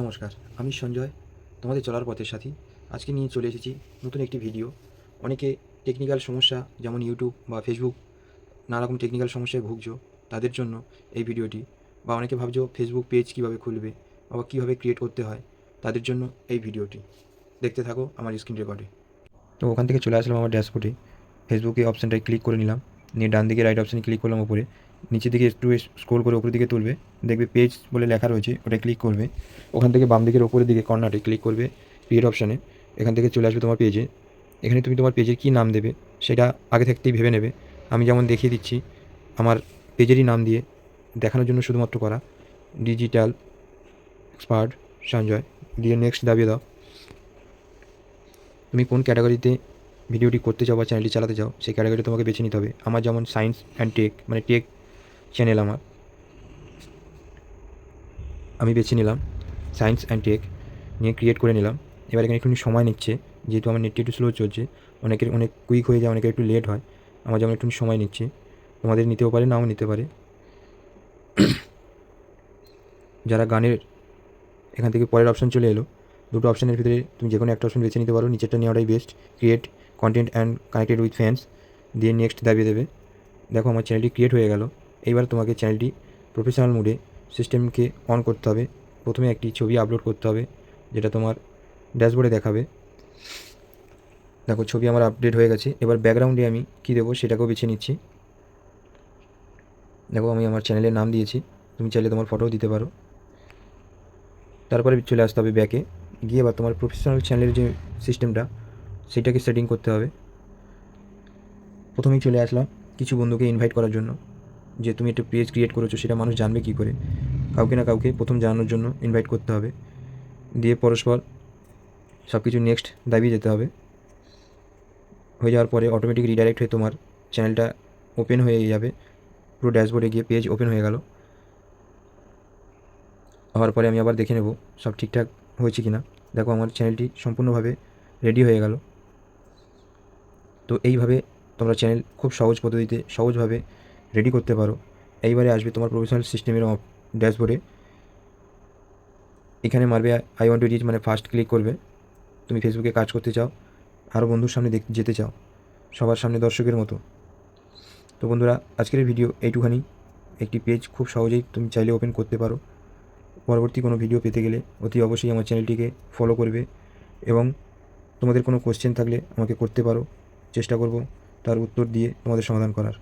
নমস্কার, আমি সঞ্জয়, তোমাদের চলার পথের সাথী। আজকে নিয়ে চলে এসেছি নতুন একটি ভিডিও। অনেকে টেকনিক্যাল সমস্যা, যেমন ইউটিউব বা ফেসবুক নানা রকম টেকনিক্যাল সমস্যায় ভুগছো তাদের জন্য এই ভিডিওটি। বা অনেকে ভাবছ ফেসবুক পেজ কীভাবে খুলবে বা কীভাবে ক্রিয়েট করতে হয় তাদের জন্য এই ভিডিওটি। দেখতে থাকো আমার স্ক্রিন রেকর্ডে তো ওখান থেকে চলে আসলাম আমার ড্যাশবোর্ডে ফেসবুকে অপশানটায় ক্লিক করে নিলাম। নিয়ে ডান দিকে রাইট অপশানে ক্লিক করলাম উপরে। নিচের দিকে একটু স্ক্রোল করে উপরের দিকে তুলবে, দেখবে পেজ বলে লেখা রয়েছে, ওটা ক্লিক করবে। ওখান থেকে বাম দিকের উপরের দিকে কর্নারে ক্লিক করবে ক্রিয়েট অপশানে এখান থেকে চলে আসবে তোমার পেজে এখানে তুমি তোমার পেজের কী নাম দেবে, সেটা আগে থাকতেই ভেবে নেবে। আমি যেমন দেখিয়ে দিচ্ছি, আমার পেজেরই নাম দিয়ে দেখানোর জন্য শুধুমাত্র করা। ডিজিটাল এক্সপার্ট সঞ্জয়, দিয়ে নেক্সট দাবিয়ে দাও। তুমি কোন ক্যাটাগরিতে ভিডিওটি করতে চাও বা চ্যানেলটি চালাতে চাও, সেই ক্যাটাগরি তোমাকে বেছে নিতে হবে। আমার যেমন সায়েন্স অ্যান্ড টেক মানে টেক চ্যানেল আমার আমি বেছে নিলাম সায়েন্স অ্যান্ড টেক নিয়ে ক্রিয়েট করে নিলাম। এবার এখানে একটু সময় নিচ্ছে, যেহেতু আমার নেটটি একটু স্লো চলছে, অনেকের অনেক কুইক হয়ে যায়, অনেকের একটু লেট হয়, আমার যেমন একটু সময় নিচ্ছে, তোমাদের নিতেও পারে, নাও নিতে পারে। যারা গানের এখান থেকে পরের অপশান চলে এলো, দুটো অপশানের ভিতরে তুমি যে কোনো একটা অপশান বেছে নিতে পারো, নিচেরটা নেওয়াটাই best create content and connected with fans দিয়ে নেক্সট দাবিয়ে দেবে। দেখো আমার চ্যানেলটি ক্রিয়েট হয়ে গেল। এইবার তোমাকে চ্যানেলটি প্রফেশনাল মোডে সিস্টেমকে অন করতে হবে। প্রথমে একটি ছবি আপলোড করতে হবে, যেটা তোমার ড্যাশবোর্ডে দেখাবে। দেখো, ছবি আমার আপডেট হয়ে গেছে। এবার ব্যাকগ্রাউন্ডে আমি কী দেবো সেটাকেও বেছে নিচ্ছি। দেখো, আমি আমার চ্যানেলের নাম দিয়েছি। তুমি চাইলে তোমার ফটোও দিতে পারো। তারপরে চলে আসতে হবে ব্যাকে গিয়ে এবার তোমার প্রফেশনাল চ্যানেলের যে সিস্টেমটা সেটাকে সেটিং করতে হবে। প্রথমেই চলে আসলাম কিছু বন্ধুকে ইনভাইট করার জন্য। যে তুমি একটা পেজ ক্রিয়েট করেছ, সেটা মানুষ জানবে কী করে? কাউকে না কাউকে প্রথম জানানোর জন্য ইনভাইট করতে হবে। দিয়ে পরস্পর সব কিছু নেক্সট দাবিয়ে যেতে হবে। হয়ে যাওয়ার পরে অটোমেটিক রিডাইরেক্ট হয়ে তোমার চ্যানেলটা ওপেন হয়ে যাবে। পুরো ড্যাশবোর্ডে গিয়ে পেজ ওপেন হয়ে গেল। হওয়ার পরে আমি আবার দেখে নেব সব ঠিকঠাক হয়েছে কি না দেখো আমার চ্যানেলটি সম্পূর্ণভাবে রেডি হয়ে গেল। তো এইভাবে তোমরা চ্যানেল খুব সহজ পদ্ধতিতে সহজভাবে রেডি করতে পারো। এইবারে আসবে তোমার প্রফেশনাল সিস্টেমের ড্যাশবোর্ডে এখানে মারবে আই ওয়ান্ট টু রিচ মানে ফার্স্ট ক্লিক করবে। তুমি ফেসবুকে কাজ করতে চাও আরও বন্ধুর সামনে দেখ, যেতে চাও, সবার সামনে দর্শকের মতো। তো বন্ধুরা, আজকের ভিডিও এইটুখানি। একটি পেজ খুব সহজেই তুমি চাইলে ওপেন করতে পারো। পরবর্তী কোনো ভিডিও পেতে গেলে অতি অবশ্যই আমার চ্যানেলটিকে ফলো করবে এবং তোমাদের কোনো কোশ্চেন থাকলে আমাকে করতে পারো। চেষ্টা করব তার উত্তর দিয়ে তোমাদের সমাধান করার।